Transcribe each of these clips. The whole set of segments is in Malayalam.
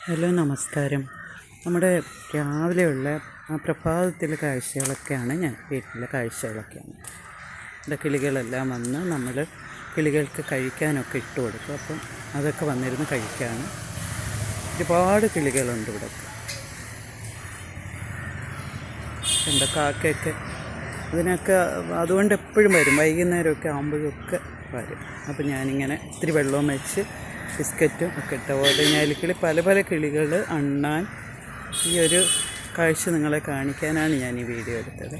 ഹലോ നമസ്കാരം. നമ്മുടെ രാവിലെയുള്ള ആ പ്രഭാതത്തിലെ കാഴ്ചകളൊക്കെയാണ് ഞാൻ വീട്ടിലെ കാഴ്ചകളൊക്കെയാണ്. ഇവിടെ കിളികളെല്ലാം വന്ന് നമ്മൾ കിളികൾക്ക് കഴിക്കാനൊക്കെ ഇട്ട് കൊടുക്കും. അപ്പം അതൊക്കെ വന്നിരുന്ന് കഴിക്കാണ് ഒരുപാട് കിളികളുണ്ട് ഇവിടെ. എന്താ കാക്കയൊക്കെ? അതിനൊക്കെ അതുകൊണ്ട് എപ്പോഴും വരും. വൈകുന്നേരമൊക്കെ ആകുമ്പോഴൊക്കെ വരും. അപ്പം ഞാനിങ്ങനെ ഇത്തിരി വെള്ളവും വെച്ച് ബിസ്ക്കറ്റും ഒക്കെ ഇട്ട ഓടഞ്ഞാലിക്കിളി പല പല കിളികൾ അണ്ണാൻ ഈ ഒരു കാഴ്ച നിങ്ങളെ കാണിക്കാനാണ് ഞാൻ ഈ വീഡിയോ എടുത്തത്.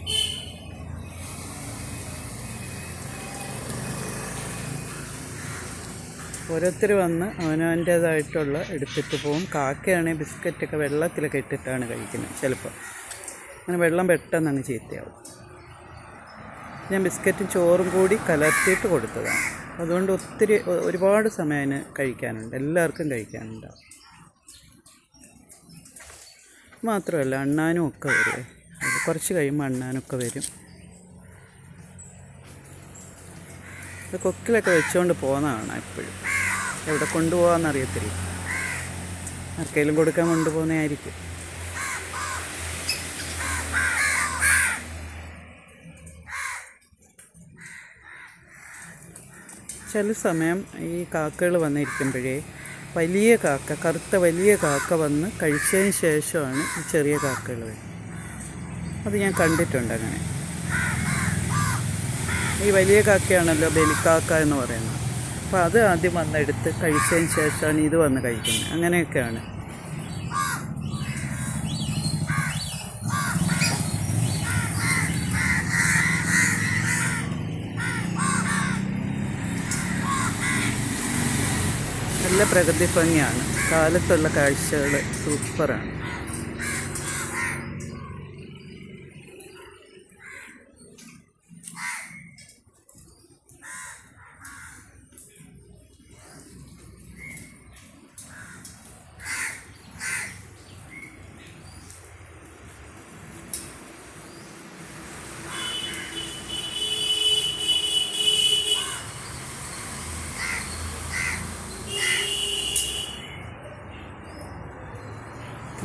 ഓരോരുത്തർ വന്ന് അവനവന്റേതായിട്ടുള്ള എടുത്തിട്ട് പോകും കാക്കയാണെങ്കിൽ ബിസ്ക്കറ്റൊക്കെ വെള്ളത്തിലൊക്കെ ഇട്ടിട്ടാണ് കഴിക്കുന്നത്. ചിലപ്പോൾ അങ്ങനെ വെള്ളം പെട്ടെന്ന് അങ്ങ് ചീത്തയാവും. ഞാൻ ബിസ്ക്കറ്റും ചോറും കൂടി കലർത്തിയിട്ട് കൊടുത്തതാണ്. അതുകൊണ്ട് ഒത്തിരി ഒരുപാട് സമയം കഴിക്കാനുണ്ട്. എല്ലാവർക്കും കഴിക്കാനുണ്ടാവും മാത്രമല്ല അണ്ണാനും ഒക്കെ വരും. കുറച്ച് കഴിയുമ്പോൾ അണ്ണാനൊക്കെ വരും. ഇത് കൊക്കിലൊക്കെ വെച്ചുകൊണ്ട് പോകുന്നതാണ് എപ്പോഴും. എവിടെ കൊണ്ടുപോകാമെന്നറിയത്തില്ല ആർക്കെങ്കിലും കൊടുക്കാൻ കൊണ്ടുപോകുന്നതായിരിക്കും. ചില സമയം ഈ കാക്കകൾ വന്നിരിക്കുമ്പോഴേ വലിയ കാക്ക കറുത്ത വലിയ കാക്ക വന്ന് കഴിച്ചതിന് ശേഷമാണ് ഈ ചെറിയ കാക്കകൾ വരുന്നത് അത് ഞാൻ കണ്ടിട്ടുണ്ട് അങ്ങനെ. ഈ വലിയ കാക്കയാണല്ലോ ബലിക്കാക്ക എന്ന് പറയുന്നത്. അപ്പോൾ അത് ആദ്യം വന്നെടുത്ത് കഴിച്ചതിന് ശേഷമാണ് ഇത് വന്ന് കഴിക്കുന്നത്. അങ്ങനെയൊക്കെയാണ്. നല്ല പ്രകൃതി ഭംഗിയാണ്. കാലത്തുള്ള കാഴ്ചകൾ സൂപ്പറാണ്.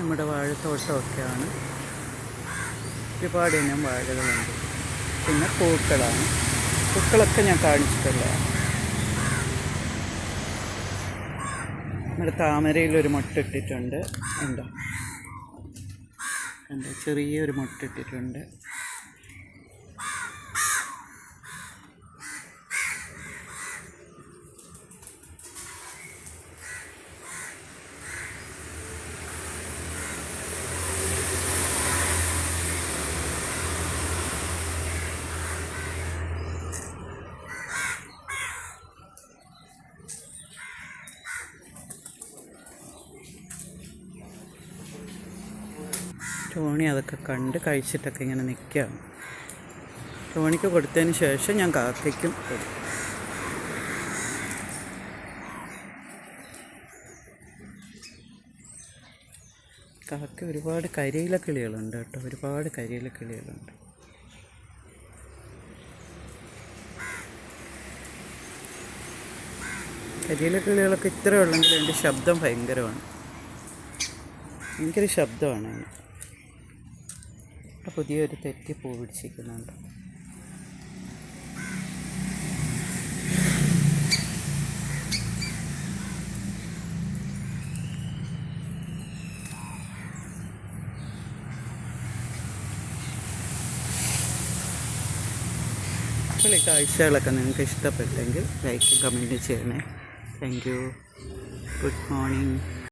നമ്മുടെ വാഴത്തോട്ടമൊക്കെയാണ് ഒരുപാട് ഇനം വാഴകളുണ്ട്. പിന്നെ പൂക്കളാണ്. പൂക്കളൊക്കെ ഞാൻ കാണിച്ചിട്ടില്ല. നമ്മുടെ താമരയിൽ ഒരു മുട്ടിട്ടിട്ടുണ്ട്. ഉണ്ടോ കണ്ടോ? ചെറിയൊരു മുട്ടിട്ടിട്ടുണ്ട്. ടോണി അതൊക്കെ കണ്ട് കഴിച്ചിട്ടൊക്കെ ഇങ്ങനെ നിൽക്കുകയാണ്. ടോണിക്ക് കൊടുത്തതിന് ശേഷം ഞാൻ കാക്കയ്ക്കും കൊടുക്കും കാക്ക ഒരുപാട് കരിയില കിളികളുണ്ട് കേട്ടോ. ഒരുപാട് കരിയില കിളികളുണ്ട്. കരിയില കിളികളൊക്കെ ഇത്ര ഉള്ളെങ്കിൽ എന്റെ ശബ്ദം ഭയങ്കരമാണ്. ഭയങ്കര ശബ്ദമാണ് ഇവിടെ പുതിയൊരു തെറ്റി പൂ പിടിച്ചിരിക്കുന്നുണ്ട് ഈ കാഴ്ചകളൊക്കെ നിങ്ങൾക്ക് ഇഷ്ടപ്പെട്ടെങ്കിൽ ലൈക്ക് കമന്റ് ചെയ്യണേ. Thank you good morning